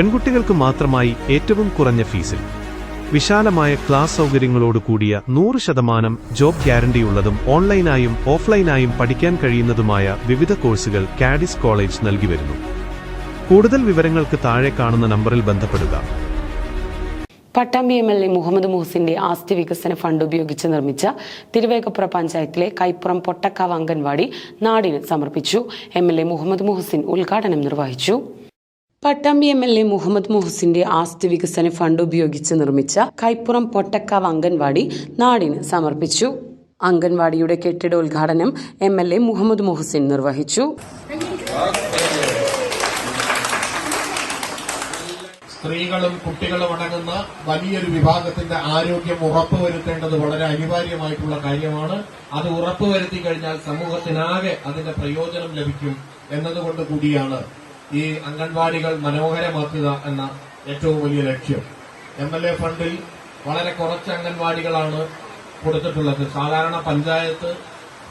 പെൺകുട്ടികൾക്ക് മാത്രമായി ഏറ്റവും കുറഞ്ഞ ഫീസിൽ. വിശാലമായ ക്ലാസ് സൗകര്യങ്ങളോട് കൂടിയ നൂറ് ശതമാനം ജോബ് ഗ്യാരണ്ടിയുള്ളതും ഓൺലൈനായും ഓഫ്ലൈനായും പഠിക്കാൻ കഴിയുന്നതുമായ വിവിധ കോഴ്സുകൾ കാഡിസ് കോളേജ് നൽകി വരുന്നു. കൂടുതൽ വിവരങ്ങൾക്ക് താഴെ കാണുന്ന നമ്പറിൽ ബന്ധപ്പെടുക. Pattambi M L A Muhammad മുഹസിന്റെ ആസ്തി വികസന ഫണ്ട് ഉപയോഗിച്ച് നിർമ്മിച്ച തിരുവേഗപ്പുറ പഞ്ചായത്തിലെ കൈപ്പുറം പൊട്ടക്കാവ് അംഗൻവാടി നാടിന് സമർപ്പിച്ചു. M L A Muhammad Muhsin ഉദ്ഘാടനം നിർവഹിച്ചു. Pattambi M L A Muhammad മുഹസിന്റെ ആസ്തി വികസന ഫണ്ട് ഉപയോഗിച്ച് നിർമ്മിച്ച കൈപ്പുറം പൊട്ടക്കാവ് അംഗൻവാടി നാടിന് സമർപ്പിച്ചു. അംഗൻവാടിയുടെ കെട്ടിടോദ്ഘാടനം M L A Muhammad Muhsin നിർവഹിച്ചു. സ്ത്രീകളും കുട്ടികളും അടങ്ങുന്ന വലിയൊരു വിഭാഗത്തിന്റെ ആരോഗ്യം ഉറപ്പുവരുത്തേണ്ടത് വളരെ അനിവാര്യമായിട്ടുള്ള കാര്യമാണ്. അത് ഉറപ്പുവരുത്തി കഴിഞ്ഞാൽ സമൂഹത്തിനാകെ അതിന്റെ പ്രയോജനം ലഭിക്കും എന്നതുകൊണ്ട് കൂടിയാണ് ഈ അംഗൻവാടികൾ മനോഹരമാക്കുക എന്ന ഏറ്റവും വലിയ ലക്ഷ്യം. എം എൽ എ ഫണ്ടിൽ വളരെ കുറച്ച് അംഗൻവാടികളാണ് കൊടുത്തിട്ടുള്ളത്. സാധാരണ പഞ്ചായത്ത്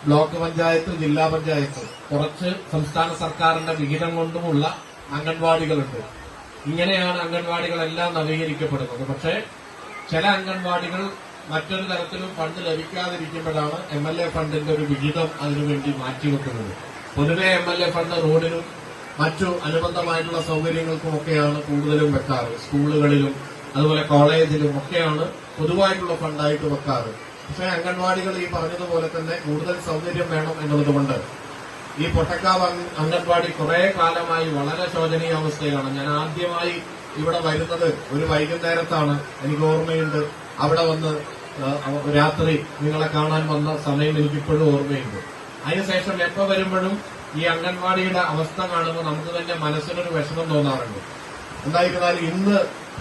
ബ്ലോക്ക് പഞ്ചായത്ത് ജില്ലാ പഞ്ചായത്ത്. കുറച്ച് സംസ്ഥാന സർക്കാരിന്റെ വിഹിതം കൊണ്ടുമുള്ള അംഗൻവാടികളുണ്ട്. ഇങ്ങനെയാണ് അംഗൻവാടികളെല്ലാം നവീകരിക്കപ്പെടുന്നത്. പക്ഷേ ചില അംഗൻവാടികൾ മറ്റൊരു തരത്തിലും ഫണ്ട് ലഭിക്കാതിരിക്കുമ്പോഴാണ് എം എൽ എ ഫണ്ടിന്റെ ഒരു വിഹിതം അതിനുവേണ്ടി മാറ്റിവെക്കുന്നത്. പൊതുവെ എം എൽ എ ഫണ്ട് റോഡിനും മറ്റു അനുബന്ധമായിട്ടുള്ള സൗകര്യങ്ങൾക്കുമൊക്കെയാണ് കൂടുതലും വെക്കാറ്. സ്കൂളുകളിലും അതുപോലെ കോളേജിലും ഒക്കെയാണ് പൊതുവായിട്ടുള്ള ഫണ്ടായിട്ട് വെക്കാറ്. പക്ഷേ അംഗൻവാടികൾ ഈ പറഞ്ഞതുപോലെ തന്നെ കൂടുതൽ സൗകര്യം വേണം എന്നുള്ളതുകൊണ്ട് ഈ പൊട്ടക്കാവ് അംഗ- അംഗൻവാടി കുറെ കാലമായി വളരെ ശോചനീയാവസ്ഥയാണ് ഞാൻ ആദ്യമായി ഇവിടെ വരുന്നത് ഒരു വൈകുന്നേരത്താണ്. എനിക്ക് ഓർമ്മയുണ്ട്. അവിടെ വന്ന് രാത്രി നിങ്ങളെ കാണാൻ വന്ന സമയം എനിക്കിപ്പോഴും ഓർമ്മയുണ്ട്. അതിനുശേഷം എപ്പോ വരുമ്പോഴും ഈ അംഗൻവാടിയുടെ അവസ്ഥ കാണുമ്പോൾ നമുക്ക് തന്നെ മനസ്സിനൊരു വിഷമം തോന്നാറുണ്ട്. എന്തായിരുന്നാലും ഇന്ന്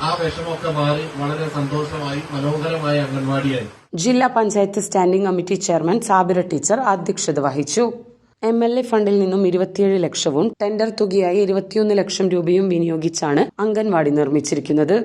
ആ വിഷമമൊക്കെ മാറി വളരെ സന്തോഷമായി മനോഹരമായ അംഗൻവാടിയായി. ജില്ലാ panchayat standing committee chairman Sabira teacher അധ്യക്ഷത വഹിച്ചു. എം എൽ എ ഫണ്ടിൽ നിന്നും ഇരുപത്തിയേഴ് ലക്ഷവും ടെൻഡർ തുകയായി ഇരുപത്തിയൊന്ന് ലക്ഷം രൂപയും വിനിയോഗിച്ചാണ് അംഗൻവാടി നിർമ്മിച്ചിരിക്കുന്നത്.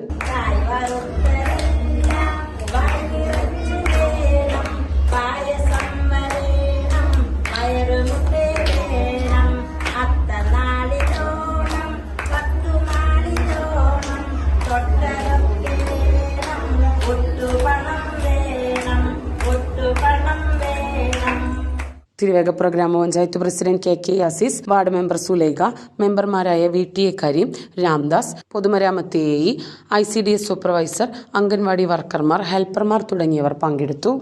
തിരുവേഗപ്പുറ ഗ്രാമപഞ്ചായത്ത് president K K Azeez ward member Sulaikha മെമ്പർമാരായ V T A Kareem Ramdas പൊതുമരാമത്ത് A I C D S supervisor anganwadi വർക്കർമാർ ഹെൽപ്പർമാർ തുടങ്ങിയവർ പങ്കെടുത്തു.